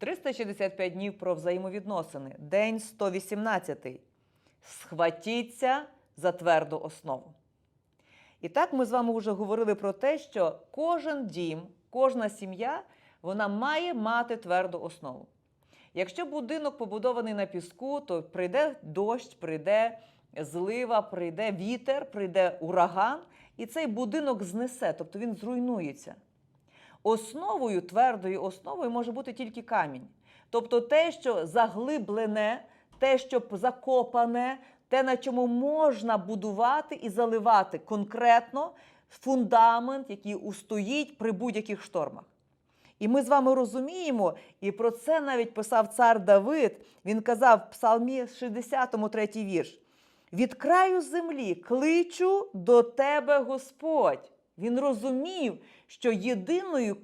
365 днів про взаємовідносини. День 118. Схватіться за тверду основу. І так ми з вами вже говорили про те, що кожен дім, кожна сім'я вона має мати тверду основу. Якщо будинок побудований на піску, то прийде дощ, прийде злива, прийде вітер, прийде ураган, і цей будинок знесе, тобто він зруйнується. Основою, твердою основою може бути тільки камінь. Тобто те, що заглиблене, те, що закопане, те, на чому можна будувати і заливати конкретно фундамент, який устоїть при будь-яких штормах. І ми з вами розуміємо, і про це навіть писав цар Давид. Він казав в Псалмі 63 вірш: від краю землі кличу до тебе Господь. Він розумів, що єдиною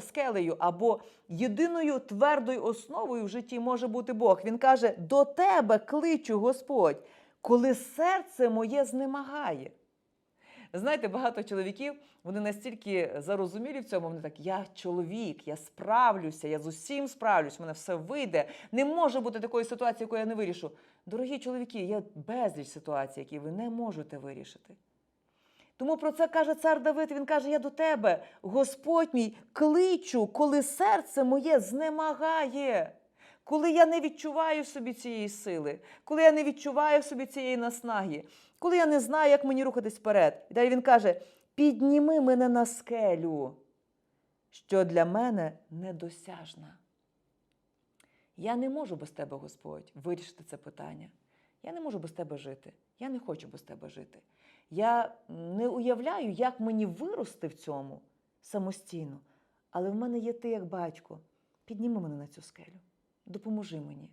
скелею або єдиною твердою основою в житті може бути Бог. Він каже: до тебе кличу Господь, коли серце моє знемагає. Знаєте, багато чоловіків вони настільки зарозумілі в цьому. Вони так: я чоловік, я справлюся, я з усім справлюсь, в мене все вийде. Не може бути такої ситуації, яку я не вирішу. Дорогі чоловіки, є безліч ситуацій, які ви не можете вирішити. Тому про це каже цар Давид. Він каже: Я до тебе, Господь мій, кличу, коли серце моє знемагає, коли я не відчуваю собі цієї сили, коли я не відчуваю собі цієї наснаги, коли я не знаю, як мені рухатись вперед. І далі він каже: підніми мене на скелю, що для мене недосяжна. Я не можу без тебе, Господь, вирішити це питання. Я не можу без тебе жити. Я не хочу без тебе жити. Я не уявляю, як мені вирости в цьому самостійно. Але в мене є ти як батько. Підніми мене на цю скелю. Допоможи мені.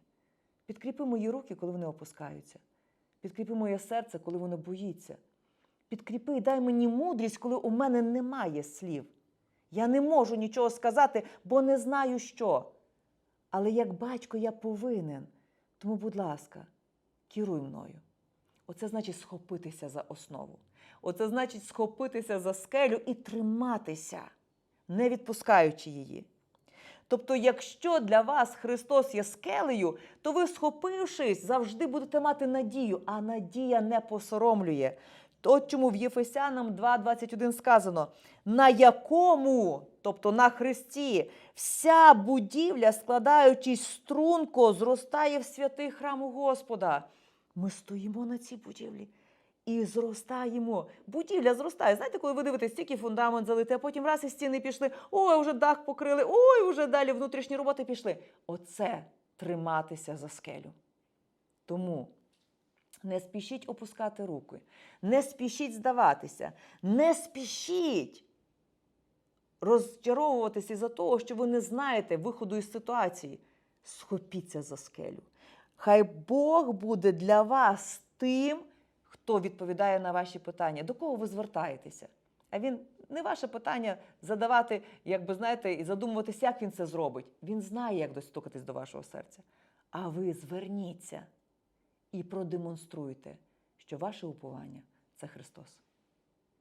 Підкріпи мої руки, коли вони опускаються. Підкріпи моє серце, коли воно боїться. Підкріпи і дай мені мудрість, коли у мене немає слів. Я не можу нічого сказати, бо не знаю що. Але як батько я повинен. Тому, будь ласка, керуй мною. Оце значить схопитися за основу. Оце значить схопитися за скелю і триматися, не відпускаючи її. Тобто, якщо для вас Христос є скелею, то ви, схопившись, завжди будете мати надію, а надія не посоромлює. От чому в Єфесянам 2.21 сказано: на якому, тобто на Христі, вся будівля, складаючись струнко, зростає в святий храм Господа. Ми стоїмо на цій будівлі і зростаємо. Будівля зростає. Знаєте, коли ви дивитесь, тільки фундамент залити, а потім раз і стіни пішли, ой, вже дах покрили, ой, вже далі внутрішні роботи пішли. Оце триматися за скелю. Тому не спішіть опускати руки, не спішіть здаватися, не спішіть розчаровуватися із-за того, що ви не знаєте виходу із ситуації. Схопіться за скелю. Хай Бог буде для вас тим, хто відповідає на ваші питання, до кого ви звертаєтеся. А він не ваше питання задавати, як би знаєте, і задумуватися, як він це зробить. Він знає, як достукатись до вашого серця. А ви зверніться і продемонструйте, що ваше уповання це Христос.